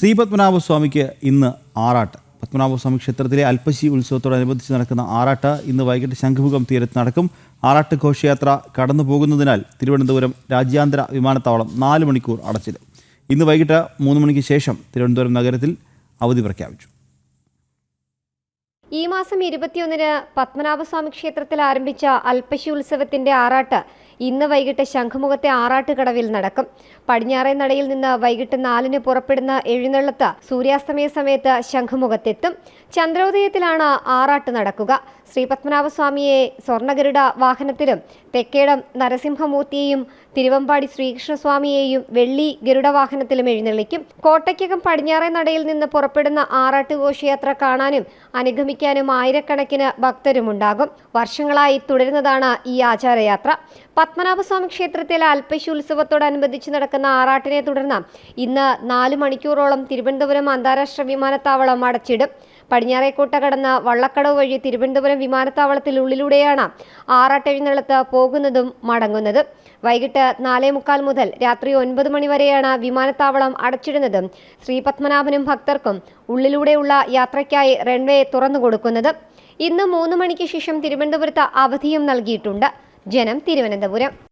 ശ്രീപത്മനാഭസ്വാമിക്ക് ഇന്ന് ആറാട്ട്. പത്മനാഭസ്വാമി ക്ഷേത്രത്തിലെ അൽപ്പശി ഉത്സവത്തോടനുബന്ധിച്ച് നടക്കുന്ന ആറാട്ട് ഇന്ന് വൈകിട്ട് ശംഖുമുഖം തീരത്ത് നടക്കും. ആറാട്ട് ഘോഷയാത്ര കടന്നു പോകുന്നതിനാൽ തിരുവനന്തപുരം രാജ്യാന്തര വിമാനത്താവളം നാല് മണിക്കൂർ അടച്ചിടും. ഇന്ന് വൈകിട്ട് മൂന്ന് മണിക്ക് ശേഷം തിരുവനന്തപുരം നഗരത്തിൽ അവധി പ്രഖ്യാപിച്ചു. ഈ മാസം ഇരുപത്തിയൊന്നിന് പത്മനാഭസ്വാമി ക്ഷേത്രത്തിൽ ആരംഭിച്ച അൽപ്പശി ഉത്സവത്തിന്റെ ആറാട്ട് ഇന്ന് വൈകിട്ട് ശംഖുമുഖത്തെ ആറാട്ടുകടവിൽ നടക്കും. പടിഞ്ഞാറേ നടയിൽ നിന്ന് വൈകിട്ട് നാലിന് പുറപ്പെടുന്ന എഴുന്നള്ളത്ത് സൂര്യാസ്തമയ സമയത്ത് ശംഖുമുഖത്തെത്തും. ചന്ദ്രോദയത്തിലാണ് ആറാട്ട് നടക്കുക. ശ്രീ പത്മനാഭസ്വാമിയെ സ്വർണഗരുഡ വാഹനത്തിലും തെക്കേടം നരസിംഹമൂർത്തിയെയും തിരുവമ്പാടി ശ്രീകൃഷ്ണസ്വാമിയെയും വെള്ളി ഗരുഡ വാഹനത്തിലും എഴുന്നള്ളിക്കും. കോട്ടയ്ക്കകം പടിഞ്ഞാറേ നടയിൽ നിന്ന് പുറപ്പെടുന്ന ആറാട്ട് ഘോഷയാത്ര കാണാനും അനുഗമിക്കാനും ആയിരക്കണക്കിന് ഭക്തരുമുണ്ടാകും. വർഷങ്ങളായി തുടരുന്നതാണ് ഈ ആചാരയാത്ര. പത്മനാഭസ്വാമി ക്ഷേത്രത്തിലെ അൽപ്പശി ഉത്സവത്തോടനുബന്ധിച്ച് നടക്കുന്ന ആറാട്ടിനെ തുടർന്ന് ഇന്ന് നാല് മണിക്കൂറോളം തിരുവനന്തപുരം അന്താരാഷ്ട്ര വിമാനത്താവളം അടച്ചിടും. പടിഞ്ഞാറേക്കോട്ട കടന്ന വള്ളക്കടവ് വഴി തിരുവനന്തപുരം വിമാനത്താവളത്തിനുള്ളിലൂടെയാണ് ആറാട്ടെഴുന്നള്ളത്ത് പോകുന്നതും മടങ്ങുന്നത്. വൈകിട്ട് നാലേ മുക്കാൽ മുതൽ രാത്രി ഒൻപത് മണിവരെയാണ് വിമാനത്താവളം അടച്ചിടുന്നതും ശ്രീ പത്മനാഭനും ഭക്തർക്കും ഉള്ളിലൂടെയുള്ള യാത്രയ്ക്കായി റൺവേ തുറന്നു കൊടുക്കുന്നത് ഇന്ന് മൂന്ന് മണിക്ക് ശേഷം തിരുവനന്തപുരത്ത് അവധിയും നൽകിയിട്ടുണ്ട്. ജനം തിരുവനന്തപുരം.